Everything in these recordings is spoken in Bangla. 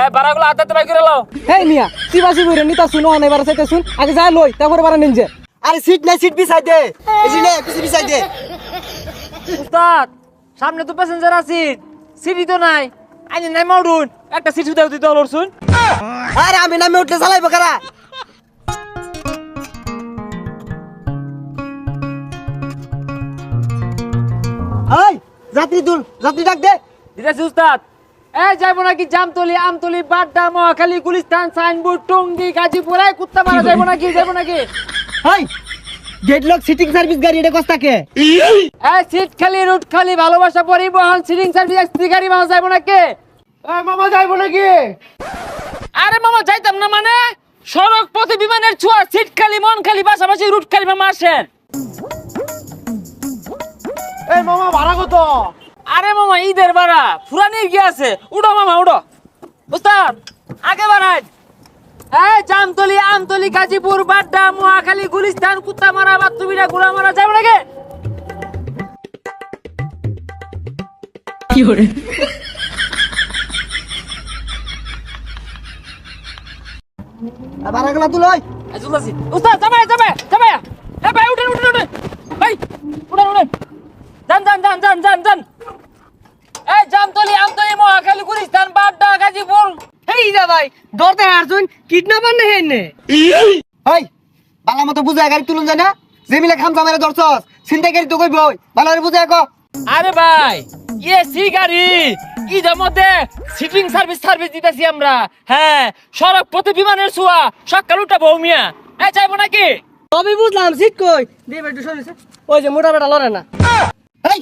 এ বারাগুলো হাতে বাই করে লাও হেই মিয়া বইরে নিতা শুনো অনেক বার চাইতে শুন। আগে যা লই তারপরে বারা নিনজে আরে সিট নাই সিট বিছাই দে। এই যে নে পিছে বিছাই দে। উস্তাদ সামনে তো প্যাসেঞ্জার আছে সিটি। তো নাই। আইনি নাই মাউডুন একটা সিট উদাও দিতে হলো শুন। আরে আমি নামে উঠলে চালাইবো কারা? এই যাত্রী তুল যাত্রী ডাক দে। দিতেছি উস্তাদ। এ যাইবো নাকি জামতলি আমতলি বাড্ডা মহাখালী গুলিস্তান সাইনবোর্ড টঙ্গি গাজীপুর এই কুত্তা মারা যাইবো নাকি যাইবো নাকি? সিটিং সার্ভিস গাড়ি এটা কস্তাকে সিট খালি রুট খালি ভালোবাসা পরিবহন সিটিং সার্ভিস এক্সপ্রি গাড়ি পাওয়া যাইবো নাকি? এই মামা যাইবো নাকি? আরে মামা যাইতাম না মানে? সড়ক পথে বিমানের ছোঁয়া সিট খালি মন খালি পাশাপাশি রুট খালি মামা আসেন। এই মামা ভাড়া কত? আরে মামা ঈদের বাড়া ফুরানি কি আছে? উড়ো মামা উড়ো উস্তাদ আগে বাড়াই। এই জামতলি আমতলি গাজীপুর বাড্ডা মহাখালী গুলিস্তান কুত্তামারা বাতুবিরা গুড়ামারা যাবে নাকি? ভাড়া গুলা তুল ওই এই চলতেছি উস্তাদ যাবে যাবে যাবে। এ ভাই উঠেন উঠেন উঠেন। ভাই উঠেন উঠেন। যান যান যান যান যান যান এই জামতলি আমতলি মহাখালী গুলিস্তান বাড্ডা গাজীপুর যা ভাই দরতে হারছুন কিডন্যাপার নে হেনে এই বালা মতো গাড়ি তুলুন যায় না? জেমিলে খামসা মেরে ধরছস চিন্তা গাড়ি তো কইব ভালো করে বুঝায় কো। আরে ভাই এসি গাড়ি ঈদের মধ্যে সিটিং সার্ভিস সার্ভিস দিতেছি আমরা। হ্যাঁ সড়ক পথে বিমানের ছোঁয়া সকাল উঠা বৌমিয়া হ্যাঁ চাইব নাকি? তবে বুঝলাম সিট কই? দে বেটু শুনিস ওই যে মোটা বেটা লড়ে না। এই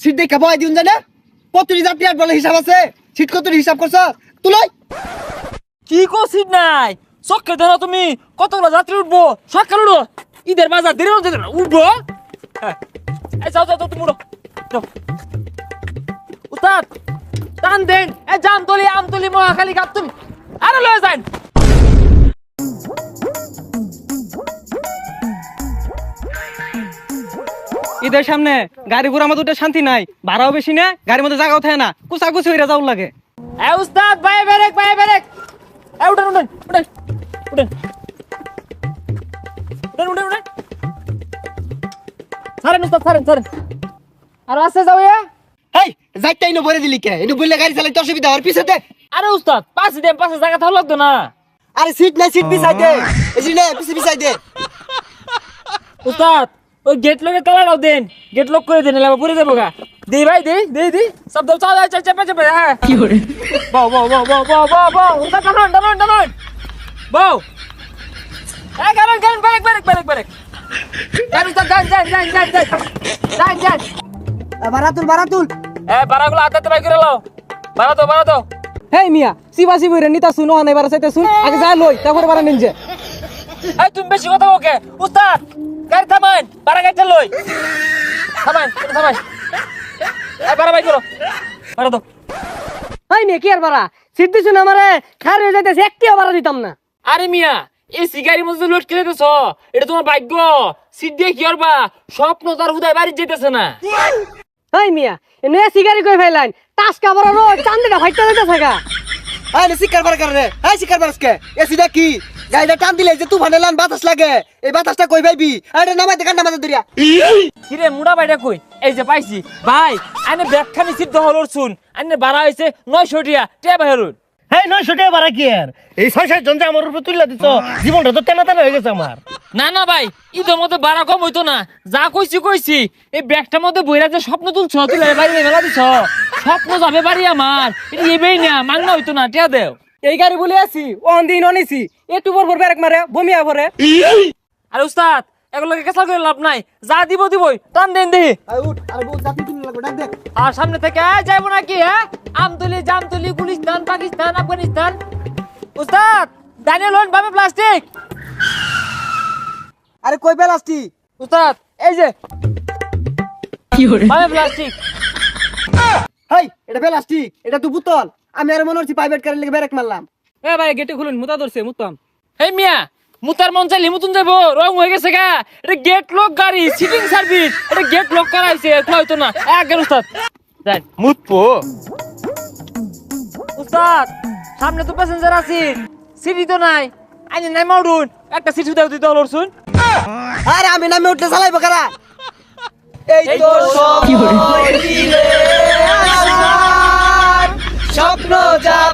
সিট দেখা বয় দিউন যায় না? কতটি যাত্রী আর বলে হিসাব আছে। সিট কতটি হিসাব করছ তুলই কি কো সিট নাই? চক্কে ধরো তুমি। কতগুলো যাত্রী উঠবো? সকাল উঠো। ঈদের বাজার দেরি না, উঠবো? হ্যাঁ। যাও যাও তুমি উঠো। উস্তাদ টান দেন। এ জামতলি আমতলি মহাখালী গাপ তুমি। আরে লয়ে যান। ঈদের সামনে গাড়ি ঘোড়া উঠে শান্তি নাই। ভাড়াও বেশি না গাড়ির মধ্যে জায়গাও থাকে না। কুচা কুচি হইরা যাও লাগে। এ উস্তাদ বাই বেরেক বাই বেরেক এ উঠেন উঠেন উঠেন উঠেন। উঠেন উঠেন উঠেন। সারেন উস্তাদ সারেন সারেন আর আসতে যাও এ। এই যাইতাই না বলে দিলি কে? এটু বললে গাড়ি চালাইতে অসুবিধা হওয়ার পিছতে আরে উস্তাদ পাঁচ দেন পাঁচে জায়গা থাকা লাগতো না। আরে সিট নাই সিট বিছাই দে। এই যে নে পিছে বিছাই দে। উস্তাদ ওই গেট লকে তালা দাও দেন। গেট লক করে দেন এলাকা পুরে দেবো গা। দে ভাই দে দে দে। সব দাও চাল চাল চেপে চেপে হ্যাঁ। কি করে? বাও বাও বাও বাও বাও বাও বাও উস্তাদ টানুন টানুন টানুন বাও এ গান গান ব্রেক ব্রেক ব্রেক ব্রেক যান উস্তাদ যান যান যান যান যান। যান যান। ভাড়া তুল ভাড়া তুল এ বারাগুলো হাতে বাই করে লাও বারা তো বারা তো হেই মিয়া চিবাসি বইরে নিতা শুনো অনেক বার চাইতে শুন আগে যা লই তারপরে বারা নিনজে এই তুমি বেশি কথা ওকে উস্তাদ গাড়ি থামান বারা গাড়ি লই থামান থামান এই বারা বাই করো মিয়া কি আর সিট দিছুন আমারে? খার হয়ে যাইতেছে একটিও বারা দিতাম না। আরে মিয়া এই সিগারির মধ্যে লোড করে দিতেছ এটা তোমার ভাগ্য। সিট দিয়ে কি করবা স্বপ্ন তার হুদায় বাড়ি যেতেছে না। হাই মিয়া এনে সিগারি কই ফাইলাইন টাস কাবর রো চান্দিটা ফাইটা দিতে থাকা এই নে, শিকার বার করে এই শিকার বারসকে এসিটা কি গাড়িটা টান দিলে যে তুফানে লান বাতাস লাগে। এই বাতাসটা কই ভাইবি? আরে নামাই কান্না মাঝে দরিয়া কিরে মুড়া বাইটা কই? এই যে পাইছি। ভাই, আইনে ব্যাগখানি সিদ্ধ হলর শুন আনে বাড়া হয়েছে নয়শো টিয়া। টিয়া বাহিরুন হ্যাঁ কি আর? এই ছয় সাত জন যে আমার উপরে তুলে দিছ জীবনটা তো তেনা তেনা হয়ে গেছে আমার। না না ভাই ঈদের মধ্যে বাড়া কম হইতো না। যা কইছি কইছি। এই ব্যাগটার মধ্যে বইরা যে স্বপ্ন তুলছ তুলে দিছ। স্বপ্ন যাবে বাড়ি আমার। এটা এবেই না মাংনা হইতো না টিয়া দেও। এই গাড়ি বলে আছি অন দিন অনিছি। একটু পর পর ব্রেক মারে বমিয়া ভরে আরে উস্তাদ এগুলোকে কেসাল করে লাভ নাই। যা দিব দিবই টান দেন দেহি। উঠ আরে লাগবে ডাক দে আর সামনে থেকে যাইবো নাকি হ্যাঁ? আমতলি জামতলি গুলিস্তান পাকিস্তান আফগানিস্তান। উস্তাদ লোন ভাবে প্লাস্টিক। আরে কই বেলাস্টি উস্তাদ এই যে। ভাবে প্লাস্টিক। হেই এটা বেলাস্টিক এটা তো বুতল। আমি আর মনে হচ্ছে প্রাইভেট কারের লেগে ব্রেক মারলাম। এ ভাই গেটে খুলুন মুতা ধরছে মুতাম এই মিয়া মুতার মন চাইলে মুতুন যাব রং হয়ে গেছে গা। এটা গেট লক গাড়ি সিটিং সার্ভিস এটা গেট লক করাইছে খোলা হইতো না। এক গেল উস্তাদ দেন মুতপো উস্তাদ সামনে তো প্যাসেঞ্জার আছে। সিটি তো নাই। আইনে নাই মাউডুন একটা সিট দাও দিতে হলো শুন আরে আমি নামে উঠলে চালাইবো কারা? এই তো স্বপ্ন যাবে